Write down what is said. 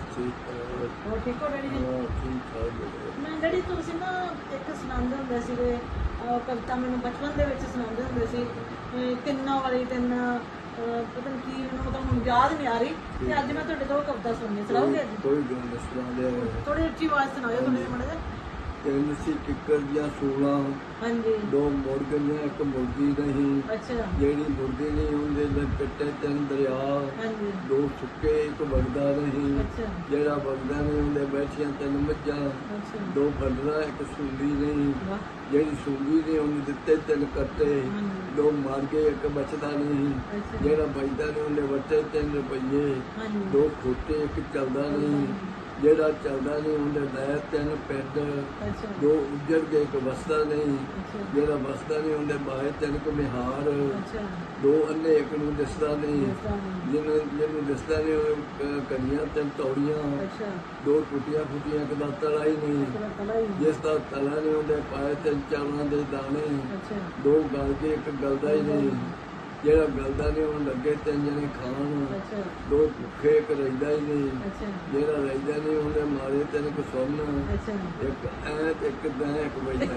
ਹੋਰ ਠੀਕ ਹੋ ਡੈਡੀ ਜੀ? ਹਾਂ ਠੀਕ ਠਾਕ ਹੈ ਮੈਂ ਜਿਹੜੀ ਤੁਸੀਂ ਨਾ ਇੱਕ ਸੁਣਾਉਂਦੇ ਹੁੰਦੇ ਸੀਗੇ ਅਹ ਕਵਿਤਾ ਮੈਨੂੰ ਬਚਪਨ ਦੇ ਵਿੱਚ ਸੁਣਾਉਂਦੇ ਹੁੰਦੇ ਸੀ ਅਹ ਤਿੰਨਾਂ ਵਾਲੀ ਤਿੰਨ ਅਹ ਪਤਾ ਨਹੀਂ ਕੀ ਮੈਨੂੰ ਤਾਂ ਹੁਣ ਯਾਦ ਨਹੀਂ ਆ ਰਹੀ ਤੇ ਅੱਜ ਮੈਂ ਤੁਹਾਡੇ ਤੋਂ ਉਹ ਕਵਿਤਾ ਸੁਣਨੀ ਸੁਣਾਓਗੇ ਅੱਜ? ਕੋਈ ਗੱਲ ਨਹੀਂ ਸੁਣਾ ਲਿਆ ਥੋੜੀ ਉੱਚੀ ਆਵਾਜ਼ ਸੁਣਾਓ ਥੋੜੀ ਮੜਾ ਜਿਹਾ। ਤਿੰਨ ਸੀ ਕਿੱਕਰ ਦੀਆਂ ਸੂਲਾਂ ਹਾਂਜੀ। ਦੋ ਮੁਰਗੀਆਂ ਇੱਕ ਮੁਰਗੀ ਨਹੀਂ ਅੱਛਾ। ਜਿਹੜੀ ਮੁਰਗੀ ਨਹੀਂ ਹੁੰਦੇ ਦੇ ਕੱਟੇ ਤਿੰਨ ਦਰਿਆ ਹਾਂਜੀ। ਦੋ ਸੁੱਕੇ ਇੱਕ ਵਗਦਾ ਨਹੀਂ ਅੱਛਾ। ਜਿਹੜਾ ਵਗਦਾ ਨਹੀਂ ਹੁੰਦੇ ਬੈਠੀਆਂ ਤਿੰਨ ਮੱਝਾਂ ਅੱਛਾ। ਦੋ ਫੰਡਰਾ ਇੱਕ ਸੁੰਦੀ ਨਹੀਂ। ਜਿਹੜੀ ਸੁੰਦੀ ਨੇ ਉਹਨੂੰ ਦਿੱਤੇ ਤਿੰਨ ਕੱਟੇ। ਦੋ ਮਰ ਗਏ ਇੱਕ ਬਚਦਾ ਨਹੀਂ। ਜਿਹੜਾ ਬਚਦਾ ਨਹੀਂ ਉਹਦੇ ਬੱਚੇ ਤਿੰਨ ਰੁਪਈਏ ਦੋ ਖੋਤੇ ਇੱਕ ਚੱਲਦਾ ਨਹੀਂ। ਜਿਹੜਾ ਚੱਲਦਾ ਨਹੀਂ ਉਹਦੇ ਲੈ ਤਿੰਨ ਪਿੰਡ ਦੋ ਉੱਜੜ ਗਏ ਇੱਕ ਵਸਦਾ ਨਹੀਂ ਜਿਹੜਾ ਵਸਦਾ ਨਹੀਂ ਉਹਦੇ ਬਾਹਰ ਤਿੰਨ ਕੁ ਮਿਹਾਰ ਅੱਛਾ। ਦੋ ਅੰਨੇ ਇੱਕ ਨੂੰ ਦਿਸਦਾ ਨਹੀਂ ਜਿਹਨੂੰ ਜਿਹਨੂੰ ਦਿਸਦਾ ਨਹੀਂ ਉਹ ਕ- ਕਣੀਆਂ ਤਿੰਨ ਤੌੜੀਆਂ ਦੋ ਟੁੱਟੀਆਂ ਫੁੱਟੀਆਂ ਇੱਕ ਦਾ ਤਲਾ ਹੀ ਨਹੀਂ। ਜਿਸ ਦਾ ਤਲਾ ਨਹੀਂ ਉਹਦੇ ਪਾਏ ਤਿੰਨ ਚਾਵਲਾਂ ਦੇ ਦਾਣੇ। ਦੋ ਗਲ ਕੇ ਇੱਕ ਗਲਦਾ ਹੀ ਨਹੀਂ। ਜਿਹੜਾ ਗਲਦਾ ਨਹੀਂ ਉਹਨੂੰ ਲੱਗੇ ਤਿੰਨ ਜਣੇ ਖਾਣ ਦੋ ਭੁੱਖੇ ਇੱਕ ਰਹਿੰਦਾ ਹੀ ਨਹੀਂ। ਜਿਹੜਾ ਰਹਿੰਦਾ ਨਹੀਂ ਉਹਦੇ ਮਾਰੇ ਤਿੰਨ ਕੁ ਸੁਣ ਅੱਛਾ। ਇੱਕ ਐ ਤੇ ਇੱਕ ਦੈ ਇੱਕ ਇੱਕ